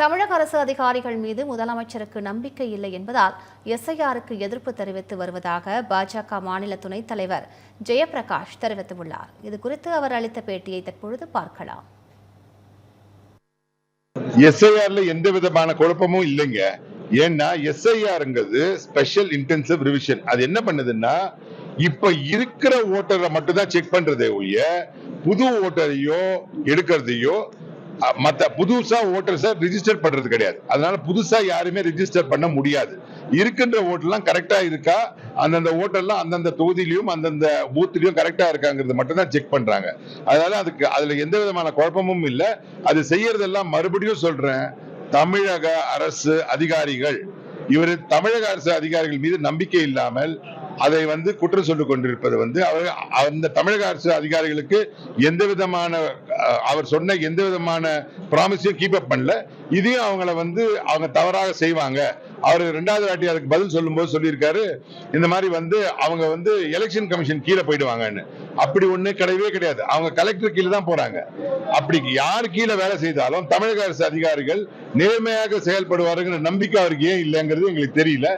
தமிழக அரசு அதிகாரிகள் மீது முதலமைச்சருக்கு நம்பிக்கை இல்லை என்பதால் எஸ்ஐஆருக்கு எதிர்ப்பு தெரிவித்து வருவதாக பாஜக மாநில துணைத் தலைவர் ஜெயபிரகாஷ் தெரிவித்துள்ளார். இது குறித்து அவர் அளித்த பேட்டியை தற்பொழுது பார்க்கலாம். எஸ்ஐஆர்ல எந்த விதமான குழப்பமும் இல்லைங்க. ஏன்னா எஸ்ஐஆர்ங்கிறது ஸ்பெஷல் இன்டென்சிவ் ரிவிஷன் அது என்ன பண்ணுதுன்னா இப்ப இருக்கிற ஓட்டரை மட்டும் தான் செக் பண்றதே ஒழிய புது ஓட்டரையோ எடுக்கிறதையோ மற்ற மத்த புதுசா ஓட்டர்ஸை ரிஜிஸ்டர் பண்றது கிடையாது. அதனால புதுசா யாருமே ரிஜிஸ்டர் பண்ண முடியாது. இருக்கின்ற ஓட்டெல்லாம் கரெக்டா இருக்கா? அந்தந்த ஓட்டெல்லாம் அந்தந்த தொகுதியிலையும் அந்தந்த பூத்திலையும் கரெக்டா இருக்காங்கிறது மட்டும் தான் செக் பண்றாங்க. அதனால அதுக்கு அதுல எந்த விதமான குழப்பமும் இல்லை. அது செய்யறதெல்லாம் மறுபடியும் சொல்றேன். தமிழக அரசு அதிகாரிகள் இவர் தமிழக அரசு அதிகாரிகள் மீது நம்பிக்கை இல்லாமல் அதை வந்து குற்றம் சொல்லிக் கொண்டிருப்பது வந்து அவர் அந்த தமிழக அரசு அதிகாரிகளுக்கு எந்த விதமான அவர் சொன்ன எந்த விதமான ப்ராமிஸையும் கீப் அப் பண்ணல. இதையும் அவங்கள வந்து அவங்க தவறாக செய்வாங்க. அவர் ரெண்டாவது வாட்டி அதுக்கு பதில் சொல்லும்போது சொல்லியிருக்காரு இந்த மாதிரி வந்து அவங்க வந்து எலெக்ஷன் கமிஷன் கீழே போயிடுவாங்கன்னு. அப்படி ஒண்ணு கிடையவே கிடையாது. அவங்க கலெக்டர் கீழே தான் போறாங்க. அப்படி யார் கீழே வேலை செய்தாலும் தமிழக அரசு அதிகாரிகள் நேர்மையாக செயல்படுவாருங்கிற நம்பிக்கை அவருக்கு ஏன் இல்லைங்கிறது எங்களுக்கு தெரியல.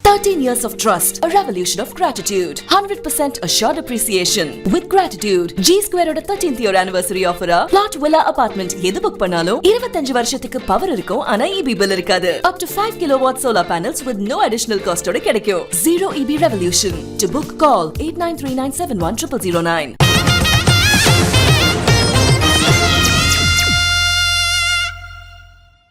13 years of trust, a revolution of gratitude. 100% assured appreciation. With gratitude, G Square ஓட 13th year anniversary offer plot villa apartment எது புக் பண்ணாலும் 25 வருஷத்துக்கு பவர் இருக்கும் ஆனா EB bill இருக்காது. Up to 5 kilowatt solar panels with no additional cost ஓட கிடைக்கும். Zero EB revolution. To book call 8939710009.